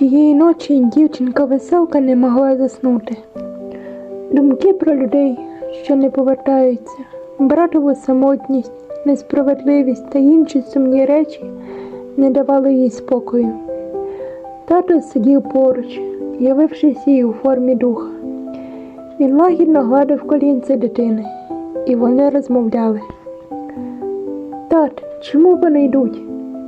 Тієї ночі дівчинка веселка не могла заснути. Думки про людей, що не повертаються, братову самотність, несправедливість та інші сумні речі не давали їй спокою. Тато сидів поруч, явившись їй у формі духа. Він лагідно гладив колінце дитини, і вони розмовляли. Тат, чому вони йдуть?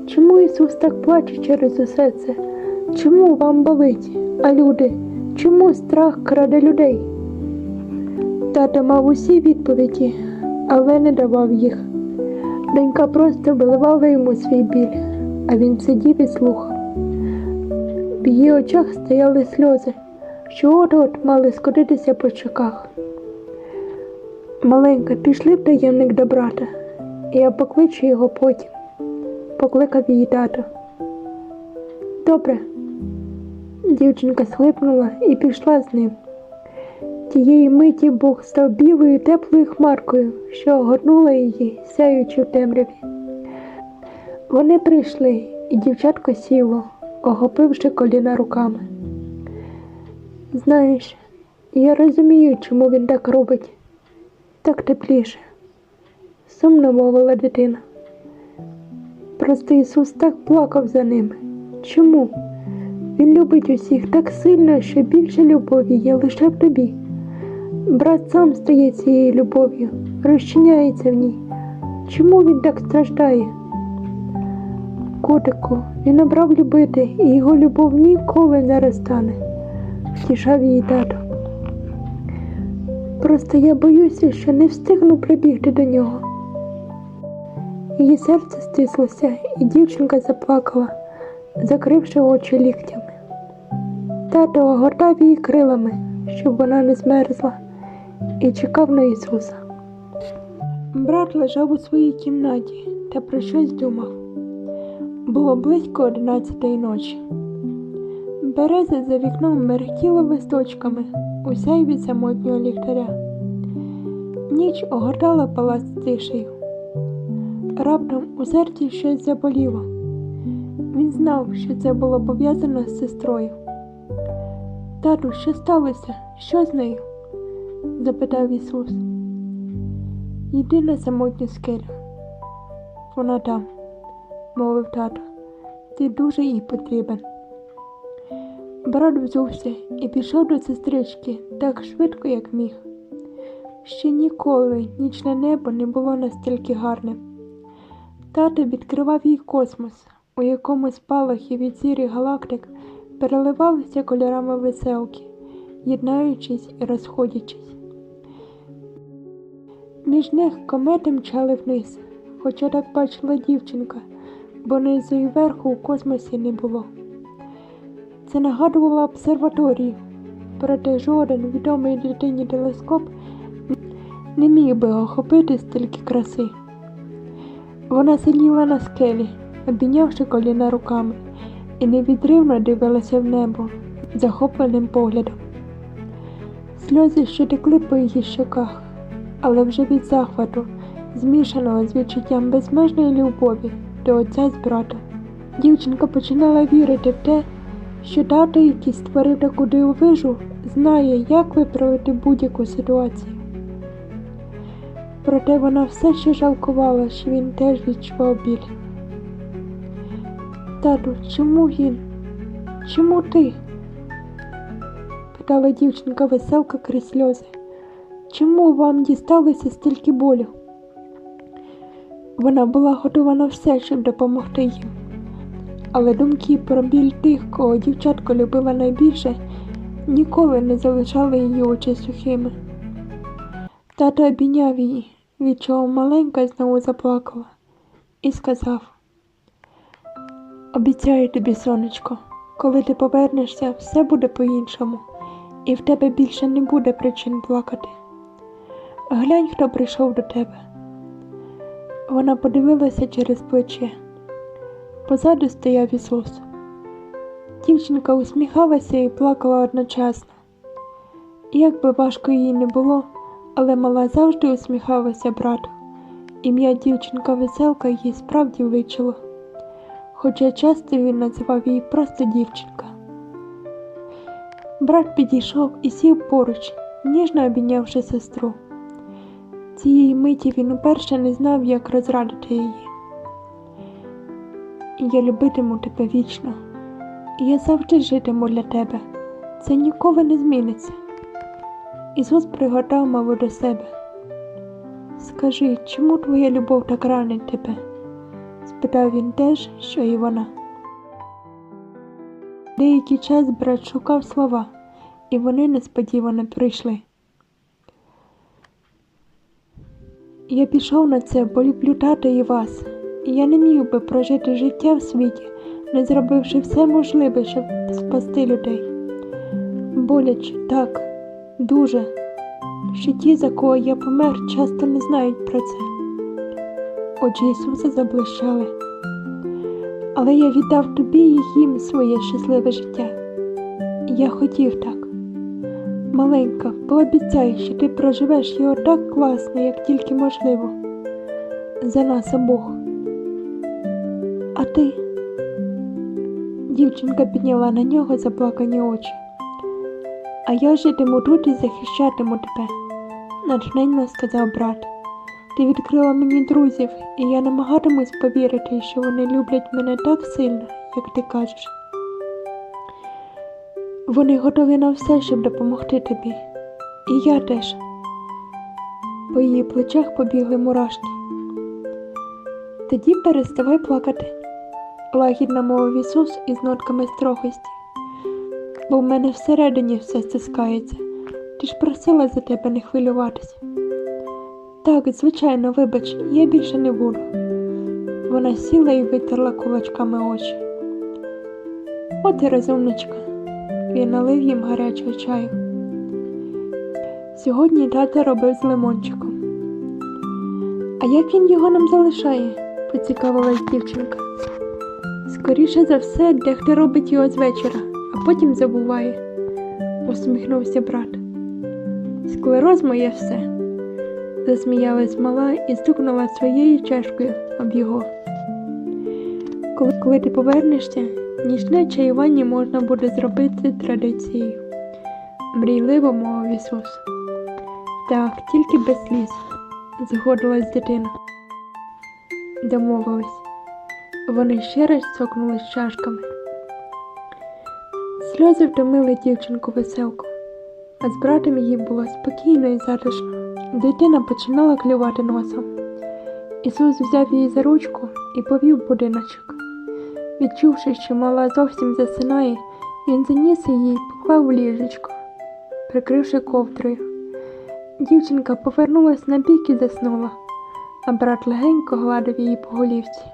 Чому Ісус так плаче через усе це? Чому вам болить? А люди? Чому страх краде людей? Тато мав усі відповіді, але не давав їх. Донька просто виливала йому свій біль, а він сидів і слухав. В її очах стояли сльози, що от-от мали скотитися по щоках. Маленька, пішли в таємник до брата. Я покличу його потім, покликав її тато. Добре. Дівчинка схлипнула і пішла з ним. Тієї миті Бог став білою теплою хмаркою, що огорнула її, сяючи в темряві. Вони прийшли, і дівчатко сіло, охопивши коліна руками. Знаєш, я розумію, чому він так робить, так тепліше сумно мовила дитина. Просто Ісус так плакав за ними. Чому? Він любить усіх так сильно, що більше любові є лише в тобі. Брат сам стає цією любов'ю, розчиняється в ній. Чому він так страждає? Котику, він обрав любити, і його любов ніколи не розтане, втішав її тато. Просто я боюся, що не встигну прибігти до нього. Її серце стислося, і дівчинка заплакала, закривши очі ліктями. Тато огортав її крилами, щоб вона не змерзла, і чекав на Ісуса. Брат лежав у своїй кімнаті та про щось думав. Було близько одинадцятої ночі. Береза за вікном мерехтіла листочками у сяйві самотнього ліхтаря. Ніч огортала палац тишею. Раптом у серці щось заболіло. Він знав, що це було пов'язано з сестрою. Тату, що сталося? Що з нею? запитав Ісус. Йди на самотню скелю. Вона там, мовив тато. Ти дуже їй потрібен. Брат взувся і пішов до сестрички так швидко, як міг. Ще ніколи нічне небо не було настільки гарним. Тато відкривав їй космос, у якому спалахи від сірих галактик переливалися кольорами веселки, єднаючись і розходячись. Між них комети мчали вниз, хоча так бачила дівчинка, бо низу і верху у космосі не було. Це нагадувало обсерваторію, проте жоден відомий дитині телескоп не міг би охопити стільки краси. Вона сиділа на скелі, обійнявши коліна руками, і невідривно дивилася в небо захопленим поглядом. Сльози ще текли по її щоках, але вже від захвату, змішаного з відчуттям безмежної любові до отця з братом. Дівчинка починала вірити в те, що тато, який створив таку дивовижу, знає, як виправити будь-яку ситуацію. Проте вона все ще жалкувала, що він теж відчував біль. Тату, чому він? Чому ти? питала дівчинка веселка крізь сльози. Чому вам дісталося стільки болю? Вона була готова на все, щоб допомогти їм. Але думки про біль тих, кого дівчатко любила найбільше, ніколи не залишали її очі сухими. Тато обійняв її, від чого маленька знову заплакала, і сказав: Обіцяю тобі, сонечко, коли ти повернешся, все буде по-іншому, і в тебе більше не буде причин плакати. Глянь, хто прийшов до тебе. Вона подивилася через плече. Позаду стояв Ісус. Дівчинка усміхалася і плакала одночасно. Як би важко їй не було, але мала завжди усміхалася брату. Ім'я дівчинка веселка їй справді личило, хоча часто він називав її просто дівчинка. Брат підійшов і сів поруч, ніжно обійнявши сестру. Цієї миті він уперше не знав, як розрадити її. Я любитиму тебе вічно, я завжди житиму для тебе. Це ніколи не зміниться. Ісус пригадав мову до себе. Скажи, чому твоя любов так ранить тебе? Спитав він теж, що і вона. Деякий час брат шукав слова, і вони несподівано прийшли. Я пішов на це, бо люблю тата і вас, і я не міг би прожити життя в світі, не зробивши все можливе, щоб спасти людей. Боляче, так, дуже, що ті, за кого я помер, часто не знають про це. Очі Ісуса заблищали. Але я віддав тобі і їм своє щасливе життя. Я хотів так. Маленька, пообіцяй, що ти проживеш його так класно, як тільки можливо. За нас обох. А ти? Дівчинка підняла на нього заплакані очі. А я житиму тут і захищатиму тебе, натхненно сказав брат. Ти відкрила мені друзів, і я намагатимусь повірити, що вони люблять мене так сильно, як ти кажеш. Вони готові на все, щоб допомогти тобі. І я теж. По її плечах побігли мурашки. Тоді переставай плакати, лагідно мовив Ісус із нотками строгості. Бо в мене всередині все стискається. Ти ж просила за тебе не хвилюватися. Так, звичайно, вибач, я більше не буду. Вона сіла і витерла кулачками очі. От і розумничка. Він налив їм гарячого чаю. Сьогодні тата робив з лимончиком. А як він його нам залишає? поцікавилась дівчинка. Скоріше за все, дехто робить його з вечора, а потім забуває, усміхнувся брат. Склероз моє все засміялась мала і стукнула своєю чашкою об його. Коли, ти повернешся, нічне чаювання можна буде зробити традицією, мрійливо мовив Ісус. Так, тільки без сліз, згодилась дитина. Домовились. Вони ще раз цокнулись чашками. Сльози втомили дівчинку веселку, а з братом їй було спокійно і затишно. Дитина починала клювати носом. Ісус взяв її за ручку і повів будиночок. Відчувши, що мала зовсім засинає, він заніс її і поклав у ліжечко, прикривши ковдрою. Дівчинка повернулась на бік і заснула, а брат легенько гладив її по голівці.